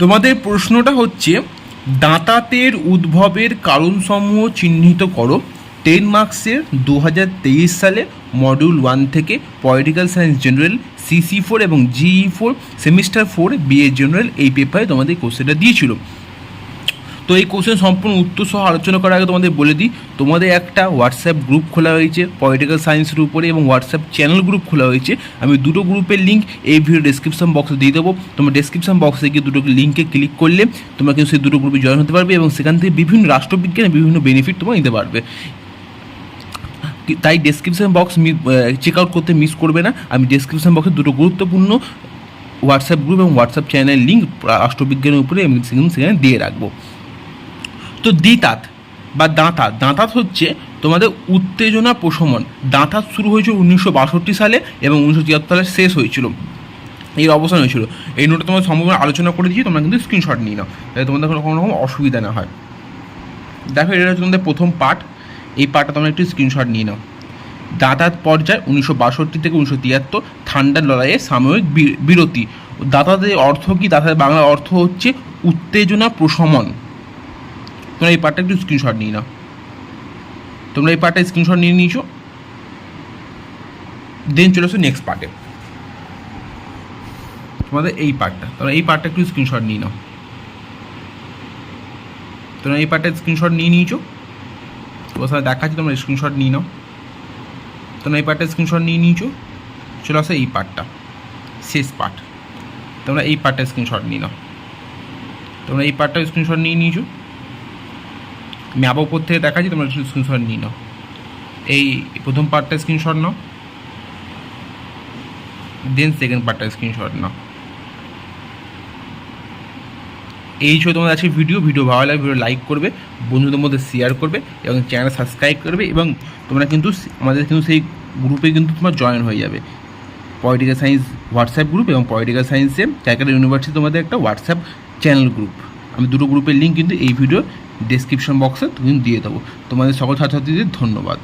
তোমাদের প্রশ্নটা হচ্ছে, দাঁতাতের উদ্ভবের কারণসমূহ চিহ্নিত করো। টেন মার্কসের দু হাজার তেইশ সালে মডিউল ওয়ান থেকে political science general CC four এবং GE four semester four BA general এই পেপারে তোমাদের কোশ্চেনটা দিয়েছিল। তো এই কোশ্চেন সম্পূর্ণ উত্তর সহ আলোচনা করার আগে তোমাদের বলে দিই, তোমাদের একটা হোয়াটসঅ্যাপ গ্রুপ খোলা হয়েছে পলিটিক্যাল সায়েন্সের উপরে এবং হোয়াটসঅ্যাপ চ্যানেল গ্রুপ খোলা হয়েছে আমি দুটো গ্রুপের লিঙ্ক এই ভিডিও ডেসক্রিপশন বক্সে দিয়ে দেবো। তোমার ডেসক্রিপশন বক্সে গিয়ে দুটো লিঙ্কে ক্লিক করলে তোমরা কিন্তু সেই দুটো গ্রুপে জয়েন হতে পারবে এবং সেখান থেকে বিভিন্ন রাষ্ট্রবিজ্ঞানের বিভিন্ন বেনিফিট তোমরা নিতে পারবে। তাই ডেসক্রিপশন বক্স চেক আউট করতে মিস করবে না। আমি ডেসক্রিপশন বক্সে দুটো গুরুত্বপূর্ণ হোয়াটসঅ্যাপ গ্রুপ এবং হোয়াটসঅ্যাপ চ্যানেল লিঙ্ক রাষ্ট্রবিজ্ঞানের উপরে সেখানে দিয়ে রাখব। তো দিতাত বা দাঁতাত। দাঁতাত হচ্ছে তোমাদের উত্তেজনা প্রশমন। দাঁতাত শুরু হয়েছিল উনিশশো বাষট্টি সালে এবং উনিশশো তিয়াত্তর সালে শেষ হয়েছিল। এর অবসান হয়েছিল। এই নোটটা তোমার সম্পূর্ণ আলোচনা করে দিয়েছি, তোমরা কিন্তু স্ক্রিনশট নিয়ে নাও। তাই তোমাদের কোনো রকম অসুবিধা না হয়। দেখো, এটা হচ্ছে তোমাদের প্রথম পার্ট এই পার্টটা তোমরা একটু স্ক্রিনশট নিয়ে নাও। দাঁতাত পর্যায় উনিশশো বাষট্টি থেকে উনিশশো তিয়াত্তর, ঠান্ডার লড়াইয়ে সাময়িক বিরতি। দাতাদের অর্থ কি? দাতাদের বাংলার অর্থ হচ্ছে উত্তেজনা প্রশমন। তোমরা এই পার্টটা একটু স্ক্রিনশট নিয়ে নাও। তোমরা এই পার্টটা স্ক্রিনশট নিয়ে নিয়েছো। দেন চলে আসো নেক্সট পার্টে তোমাদের এই পার্টটা। তোমরা এই পার্টটা একটু স্ক্রিনশট নিয়ে নাও। তোমরা এই পার্টটা স্ক্রিনশট নিয়ে নিয়েছো। তোমার সাথে দেখাচ্ছি তোমরা স্ক্রিনশট নিয়ে নাও। তোমরা এই পার্টটা স্ক্রিনশট নিয়ে নিয়েছো। চলে আসো এই পার্টটা। শেষ পার্ট তোমরা এই পার্টটা স্ক্রিনশট নিয়ে নাও। তোমরা এই পার্টটা স্ক্রিনশট নিয়ে নিয়েছো। আমি আবার উপর থেকে দেখাচ্ছি, তোমরা স্ক্রিনশট নিয়ে নাও। এই প্রথম পার্টটা স্ক্রিনশট নাও। দেন সেকেন্ড পার্টটা স্ক্রিনশট নাও। এই ছিল তোমাদের আজকে ভিডিও ভিডিও ভালো লাগে ভিডিও লাইক করবে, বন্ধুদের মধ্যে শেয়ার করবে এবং চ্যানেল সাবস্ক্রাইব করবে এবং তোমরা কিন্তু আমাদের কিন্তু সেই গ্রুপে কিন্তু তোমার জয়েন হয়ে যাবে। পলিটিক্যাল সায়েন্স হোয়াটসঅ্যাপ গ্রুপ এবং পলিটিক্যাল সায়েন্সে ক্যালকাটা ইউনিভার্সিটি তোমাদের একটা হোয়াটসঅ্যাপ চ্যানেল গ্রুপ আমি দুটো গ্রুপের লিঙ্ক কিন্তু এই ভিডিও ডেসক্রিপশন বক্সে তুমি দিয়ে দেবো। তোমাদের সকল ছাত্রছাত্রীদের ধন্যবাদ।